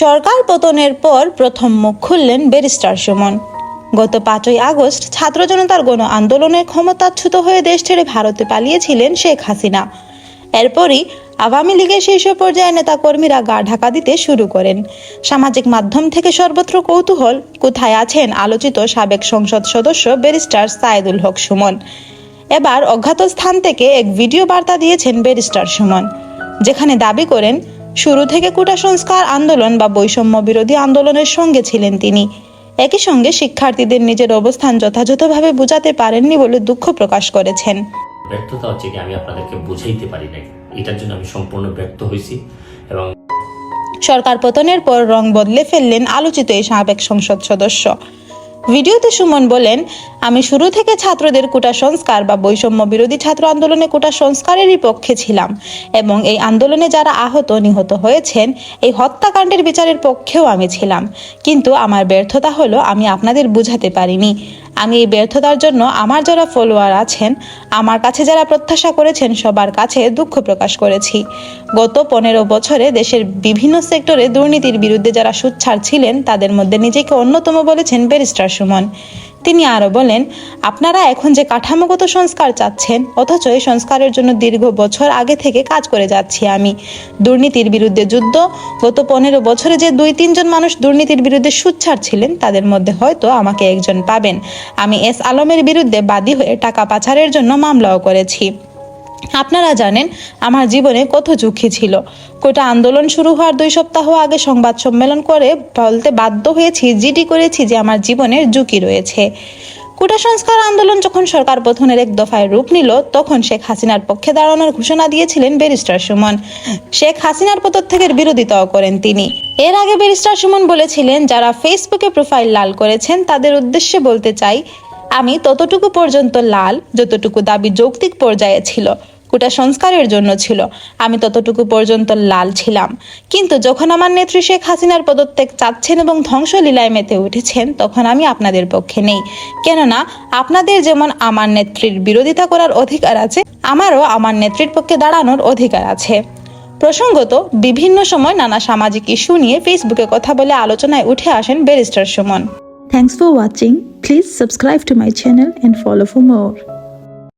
সরকার পতনের পর প্রথম মুখ খুললেন ব্যারিস্টার সুমন। গত পাঁচই আগস্ট ছাত্র জনতার গণ আন্দোলনের ক্ষমতাচ্যুত হয়ে দেশ ছেড়ে ভারতে পালিয়েছিলেন শেখ হাসিনা। এরপরই আওয়ামী লীগের শীর্ষ পর্যায়ে নেতাকর্মীরা গা ঢাকা দিতে শুরু করেন। সামাজিক মাধ্যম থেকে সর্বত্র কৌতূহল। কোথায় আছেন আলোচিত সাবেক সংসদ সদস্য ব্যারিস্টার সায়েদুল হক সুমন। এবার অজ্ঞাত স্থান থেকে এক ভিডিও বার্তা দিয়েছেন ব্যারিস্টার সুমন, যেখানে দাবি করেন শুরু থেকে কোটা সংস্কার আন্দোলন বা বৈষম্য বিরোধী আন্দোলনের সঙ্গে ছিলেন তিনি। একই সঙ্গে শিক্ষার্থীদের নিজের অবস্থান যথাযথভাবে বোঝাতে পারেননি বলে দুঃখ প্রকাশ করেছেন। ব্যর্থতা হচ্ছে কি আমি আপনাদেরকে বুঝাইতে পারি নাই। এটার জন্য আমি সম্পূর্ণ ব্যর্থ হয়েছি এবং সরকার পতনের পর রং বদলে ফেললেন আলোচিত এই সাবেক সংসদ সদস্য। ভিডিওতে সুমন বলেন, আমি শুরু থেকে ছাত্রদের কোটা সংস্কার বা বৈষম্য বিরোধী ছাত্র আন্দোলনে কোটা সংস্কারেরই পক্ষে ছিলাম এবং এই আন্দোলনে যারা আহত নিহত হয়েছেন, এই হত্যাকাণ্ডের বিচারের পক্ষেও আমি ছিলাম। কিন্তু আমার ব্যর্থতা হলো আমি আপনাদের বুঝাতে পারিনি। আমি এই ব্যর্থতার জন্য আমার যারা ফলোয়ার আছেন, আমার কাছে যারা প্রত্যাশা করেছেন, সবার কাছে দুঃখ প্রকাশ করেছি। গত পনেরো বছরে দেশের বিভিন্ন সেক্টরে দুর্নীতির বিরুদ্ধে যারা সুচ্ছার ছিলেন, তাদের মধ্যে নিজেকে অন্যতম বলেছেন ব্যারিস্টার সুমন। তিনি আরও বলেন, আপনারা এখন যে কাঠামোগত সংস্কার চাচ্ছেন, অথচ এই সংস্কারের জন্য দীর্ঘ বছর আগে থেকে কাজ করে যাচ্ছি আমি। দুর্নীতির বিরুদ্ধে যুদ্ধ, গত পনেরো বছরে যে দুই তিনজন মানুষ দুর্নীতির বিরুদ্ধে সুচ্ছার ছিলেন, তাদের মধ্যে হয়তো আমাকে একজন পাবেন। আমি এস আলমের বিরুদ্ধে বাদী হয়ে টাকা পাচারের জন্য মামলাও করেছি। আপনারা জানেন, আমার জীবনে কত ঝুঁকি ছিল। কোটা আন্দোলন শুরু হওয়ার দুই সপ্তাহ আগে সংবাদ সম্মেলন করে বলতে বাধ্য হয়েছি জিডি করেছি যে আমার জীবনের ঝুঁকি রয়েছে। কোটা সংস্কার আন্দোলন যখন সরকার পতনের এক দফায় রূপ নিল, তখন শেখ হাসিনার পক্ষে দাঁড়ানোর ঘোষণা দিয়েছিলেন ব্যারিস্টার সুমন। শেখ হাসিনার পদত্যাগের বিরোধিতাও করেন তিনি। এর আগে ব্যারিস্টার সুমন বলেছিলেন, যারা ফেসবুকে প্রোফাইল লাল করেছেন, তাদের উদ্দেশ্যে বলতে চাই আমি ততটুকু পর্যন্ত লাল, যতটুকু দাবি যৌক্তিক পর্যায়ে ছিল কোটা সংস্কারের জন্য ছিল, আমি ততটুকু পর্যন্ত লাল ছিলাম। কিন্তু যখন আমার নেত্রী শেখ হাসিনার পদত্যাগ চাচ্ছেন এবং ধ্বংসলীলায় মেতে উঠেছেন, তখন আমি আপনাদের পক্ষে নেই। কেননা, আপনাদের যেমন আমার নেত্রীর বিরোধিতা করার অধিকার আছে, আমারও আমার নেত্রীর পক্ষে দাঁড়ানোর অধিকার আছে। প্রসঙ্গত, বিভিন্ন সময় নানা সামাজিক ইস্যু নিয়ে ফেসবুকে কথা বলে আলোচনায় উঠে আসেন barrister Suman. Thanks for watching. Please subscribe to my channel and follow for more.